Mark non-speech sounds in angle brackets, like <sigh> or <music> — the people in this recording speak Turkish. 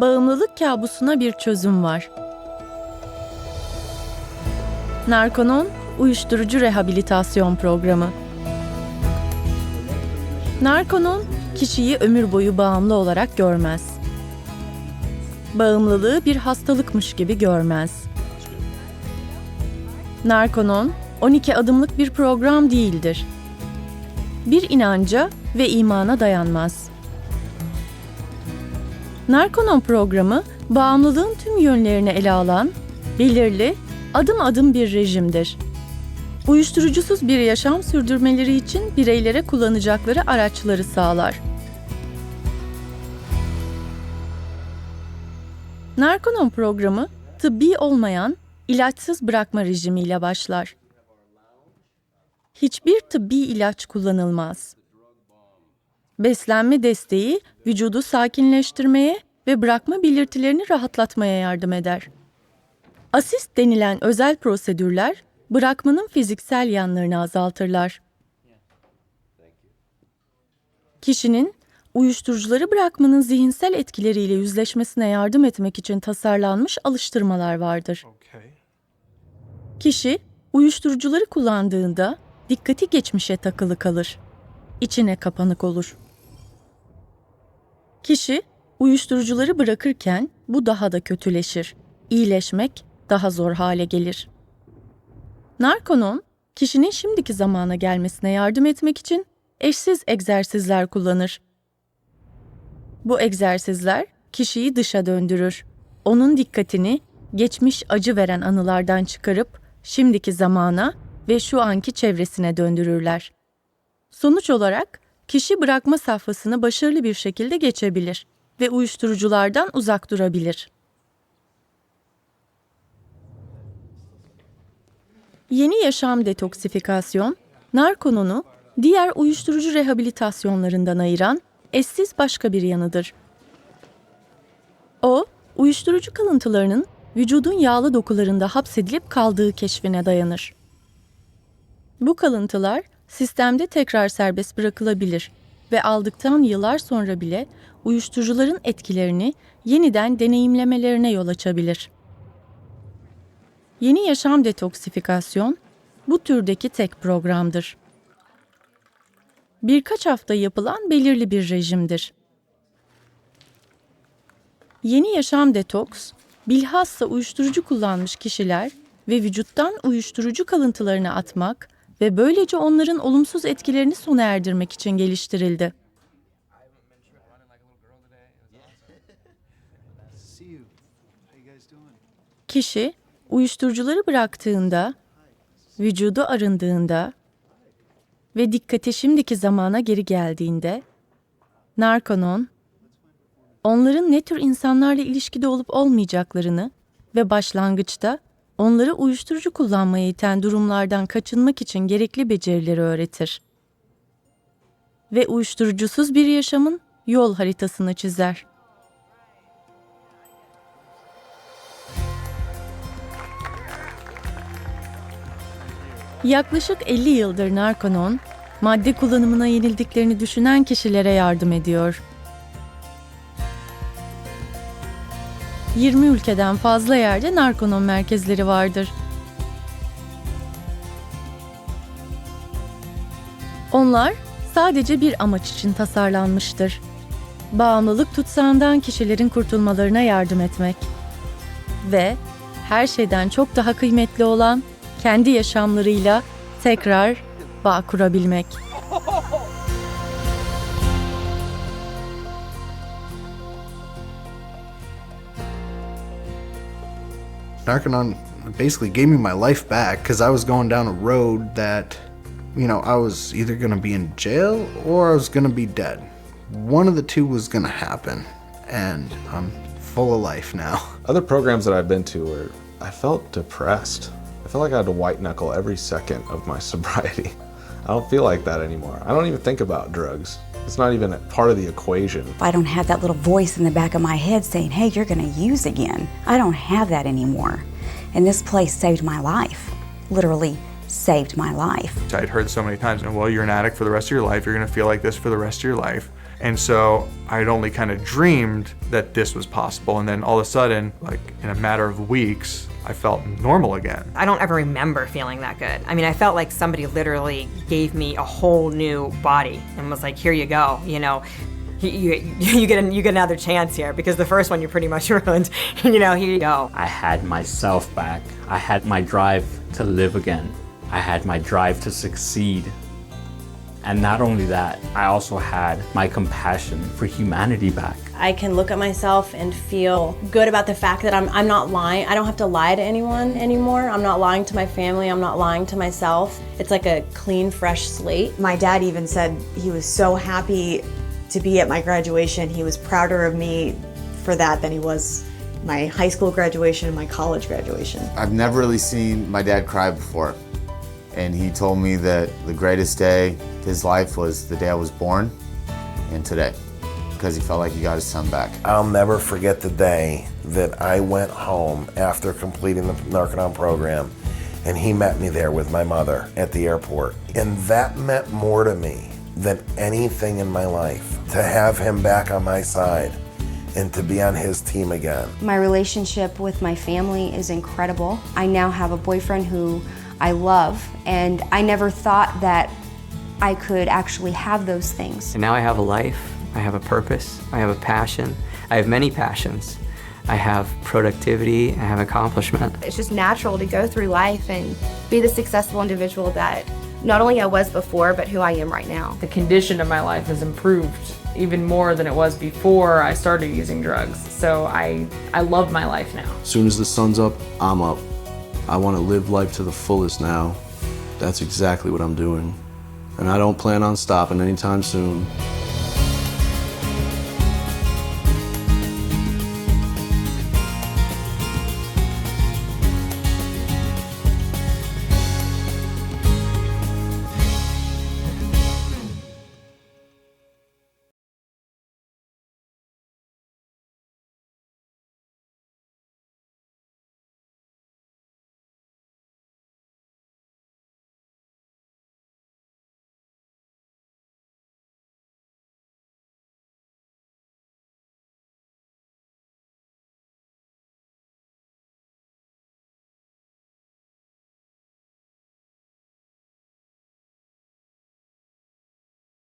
bağımlılık kabusuna bir çözüm var. Narkonon Uyuşturucu Rehabilitasyon Programı Narkonon, kişiyi ömür boyu bağımlı olarak görmez. Bağımlılığı bir hastalıkmış gibi görmez. Narkonon, 12 adımlık bir program değildir. Bir inanca ve imana dayanmaz. Narkonon programı, bağımlılığın tüm yönlerini ele alan, belirli, adım adım bir rejimdir. Uyuşturucusuz bir yaşam sürdürmeleri için bireylere kullanacakları araçları sağlar. Narkonon programı, tıbbi olmayan, ilaçsız bırakma rejimiyle başlar. Hiçbir tıbbi ilaç kullanılmaz. Beslenme desteği vücudu sakinleştirmeye ve bırakma belirtilerini rahatlatmaya yardım eder. Asist denilen özel prosedürler bırakmanın fiziksel yanlarını azaltırlar. Kişinin uyuşturucuları bırakmanın zihinsel etkileriyle yüzleşmesine yardım etmek için tasarlanmış alıştırmalar vardır. Okay. Kişi uyuşturucuları kullandığında dikkati geçmişe takılı kalır. İçine kapanık olur. Kişi uyuşturucuları bırakırken bu daha da kötüleşir. İyileşmek daha zor hale gelir. Narkonon, kişinin şimdiki zamana gelmesine yardım etmek için eşsiz egzersizler kullanır. Bu egzersizler kişiyi dışa döndürür. Onun dikkatini geçmiş acı veren anılardan çıkarıp şimdiki zamana ve şu anki çevresine döndürürler. Sonuç olarak kişi bırakma safhasını başarılı bir şekilde geçebilir ve uyuşturuculardan uzak durabilir. Yeni yaşam detoksifikasyon, narkononu diğer uyuşturucu rehabilitasyonlarından ayıran eşsiz başka bir yanıdır. O, uyuşturucu kalıntılarının vücudun yağlı dokularında hapsedilip kaldığı keşfine dayanır. Bu kalıntılar sistemde tekrar serbest bırakılabilir ve aldıktan yıllar sonra bile uyuşturucuların etkilerini yeniden deneyimlemelerine yol açabilir. Yeni yaşam detoksifikasyon bu türdeki tek programdır. Birkaç hafta yapılan belirli bir rejimdir. Yeni yaşam detoks, bilhassa uyuşturucu kullanmış kişiler ve vücuttan uyuşturucu kalıntılarını atmak ve böylece onların olumsuz etkilerini sona erdirmek için geliştirildi. Kişi uyuşturucuları bıraktığında, vücudu arındığında ve dikkati şimdiki zamana geri geldiğinde, narkonon, onların ne tür insanlarla ilişkide olup olmayacaklarını ve başlangıçta onları uyuşturucu kullanmaya iten durumlardan kaçınmak için gerekli becerileri öğretir. Ve uyuşturucusuz bir yaşamın yol haritasını çizer. Yaklaşık 50 yıldır Narkonon, madde kullanımına yenildiklerini düşünen kişilere yardım ediyor. 20 ülkeden fazla yerde Narkonon merkezleri vardır. Onlar sadece bir amaç için tasarlanmıştır. Bağımlılık tutsağından kişilerin kurtulmalarına yardım etmek. Ve her şeyden çok daha kıymetli olan kendi yaşamlarıyla tekrar bağ kurabilmek. Narconon basically gave me my life back because I was going down a road that, you know, I was either going to be in jail or I was going to be dead. One of the two was going to happen, and I'm full of life now. <laughs> Other programs that I've been to where I felt depressed. I felt like I had to white knuckle every second of my <laughs> sobriety. I don't feel like that anymore. I don't even think about drugs. It's not even a part of the equation. I don't have that little voice in the back of my head saying, hey, you're going to use again. I don't have that anymore. And this place saved my life. Literally saved my life. I'd heard so many times, well, you're an addict for the rest of your life. You're going to feel like this for the rest of your life. And so I'd only kind of dreamed that this was possible. And then all of a sudden, like in a matter of weeks, I felt normal again. I don't ever remember feeling that good. I mean, I felt like somebody literally gave me a whole new body and was like, "Here you go," you know. You, you, <laughs> you get a, you get another chance here because the first one you're pretty much <laughs> ruined. <laughs> you know, here you go. I had myself back. I had my drive to live again. I had my drive to succeed. And not only that, I also had my compassion for humanity back. I can look at myself and feel good about the fact that I'm, I'm not lying. I don't have to lie to anyone anymore. I'm not lying to my family. I'm not lying to myself. It's like a clean, fresh slate. My dad even said he was so happy to be at my graduation. He was prouder of me for that than he was my high school graduation and my college graduation. I've never really seen my dad cry before. And he told me that the greatest day of his life was the day I was born and today because he felt like he got his son back. I'll never forget the day that I went home after completing the Narconon program and he met me there with my mother at the airport. And that meant more to me than anything in my life to have him back on my side and to be on his team again. My relationship with my family is incredible. I now have a boyfriend who I love, and I never thought that I could actually have those things. And now I have a life, I have a purpose, I have a passion, I have many passions. I have productivity, I have accomplishment. It's just natural to go through life and be the successful individual that not only I was before, but who I am right now. The condition of my life has improved even more than it was before I started using drugs. So I, I love my life now. As soon as the sun's up, I'm up. I want to live life to the fullest now. That's exactly what I'm doing. And I don't plan on stopping anytime soon.